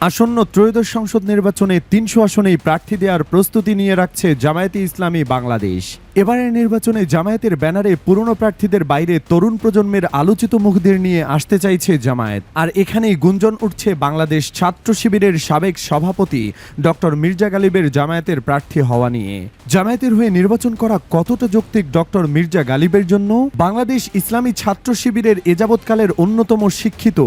আসন্ন ত্রয়োদশ সংসদ নির্বাচনে তিনশো আসনেই প্রার্থী দেওয়ার প্রস্তুতি নিয়ে রাখছে জামায়াতে ইসলামী বাংলাদেশ। এবারের নির্বাচনে জামায়াতের ব্যানারে পুরনো প্রার্থীদের বাইরে তরুণ প্রজন্মের আলোচিত মুখদের নিয়ে আসতে চাইছে জামায়াত। আর এখানেই গুঞ্জন উঠছে বাংলাদেশ ছাত্র শিবিরের সাবেক সভাপতি ডক্টর মির্জা গালিবের জামায়াতের প্রার্থী হওয়া নিয়ে। জামায়াতের হয়ে নির্বাচন করা কতটা যৌক্তিক ডক্টর মির্জা গালিবের জন্য? বাংলাদেশ ইসলামী ছাত্র শিবিরের এযাবৎকালের অন্যতম শিক্ষিত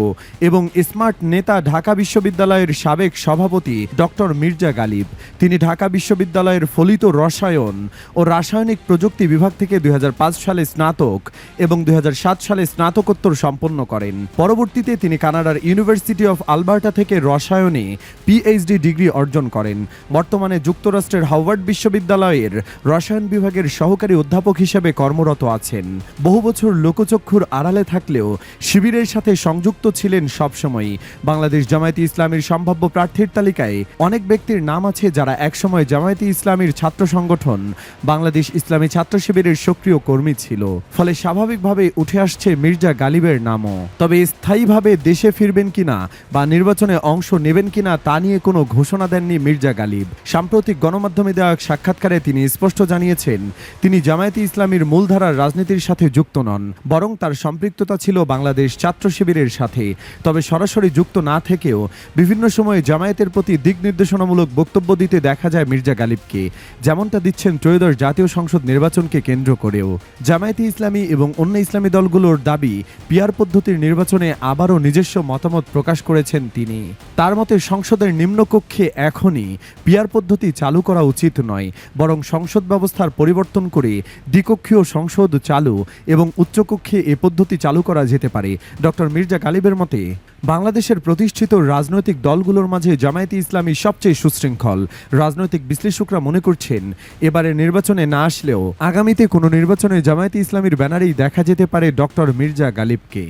এবং স্মার্ট নেতা ঢাকা বিশ্ববিদ্যালয়ের সাবেক সভাপতি ডক্টর মির্জা গালিব। তিনি ঢাকা বিশ্ববিদ্যালয়ের ফলিত রসায়ন ও রাসায়নিক প্রযুক্তি বিভাগ থেকে দুই হাজার পাঁচ সালে স্নাতক এবং দুই হাজার সাত সালে স্নাতকোত্তর সম্পন্ন করেন। পরবর্তীতে তিনি কানাডার ইউনিভার্সিটি অফ আলবার্টা থেকে রসায়নে পিএইচডি ডিগ্রি অর্জন করেন। বর্তমানে যুক্তরাষ্ট্রের হার্ভার্ড বিশ্ববিদ্যালয়ের রসায়ন বিভাগের সহকারী অধ্যাপক হিসেবে কর্মরত আছেন। বহু বছর লোকচক্ষুর আড়ালে থাকলেও শিবিরের সাথে সংযুক্ত ছিলেন সবসময়ই। বাংলাদেশ জামায়াতে ইসলামীর সম্ভাব্য প্রার্থীর তালিকায় অনেক ব্যক্তির নাম আছে যারা একসময় জামায়াতে ইসলামীর ছাত্র সংগঠন, বাংলাদেশ ইসলামী ছাত্র শিবিরের সক্রিয় কর্মী ছিল। ফলে স্বাভাবিকভাবে উঠে আসছে মির্জা গালিবের নামও। তবে স্থায়ীভাবে দেশে ফিরবেন কিনা বা নির্বাচনে অংশ নেবেন কিনা তা নিয়ে কোনো ঘোষণা দেননি মির্জা গালিব। সাম্প্রতিক গণমাধ্যমে দেওয়া এক সাক্ষাৎকারে তিনি স্পষ্ট জানিয়েছেন, তিনি জামায়াতে ইসলামীর মূলধারার রাজনীতির সাথে যুক্ত নন, বরং তার সম্পৃক্ততা ছিল বাংলাদেশ ছাত্র শিবিরের সাথে। তবে সরাসরি যুক্ত না থেকেও বিভিন্ন সময়ে জামায়াতের প্রতি দিক নির্দেশনামূলক বক্তব্য দিতে দেখা যায় মির্জা গালিবকে। যেমনটা দিচ্ছেন ত্রয়োদশ জাতীয় সংসদ নির্বাচনকে কেন্দ্র করেও জামায়াতে ইসলামী এবং অন্য ইসলামী দলগুলোর দাবি পিয়ার পদ্ধতির নির্বাচনে আবারও নিজস্ব মতামত প্রকাশ করেছেন তিনি। তার মতে, সংসদের নিম্নকক্ষে এখনই পিয়ার পদ্ধতি চালু করা উচিত নয়, বরং সংসদ ব্যবস্থার পরিবর্তন করে দ্বিকক্ষীয় সংসদ চালু এবং উচ্চকক্ষে এ পদ্ধতি চালু করা যেতে পারে। ডক্টর মির্জা গালিবের মতে বাংলাদেশের প্রতিষ্ঠিত রাজনৈতিক দলগুলোর মাঝে জামায়াতে ইসলামী সবচেয়ে সুশৃঙ্খল। রাজনৈতিক বিশ্লেষকরা মনে করছেন, এবারে নির্বাচনে না আসলেও আগামীতে কোনো নির্বাচনে জামায়াতে ইসলামীর ব্যানারেই দেখা যেতে পারে ডক্টর মির্জা গালিবকে।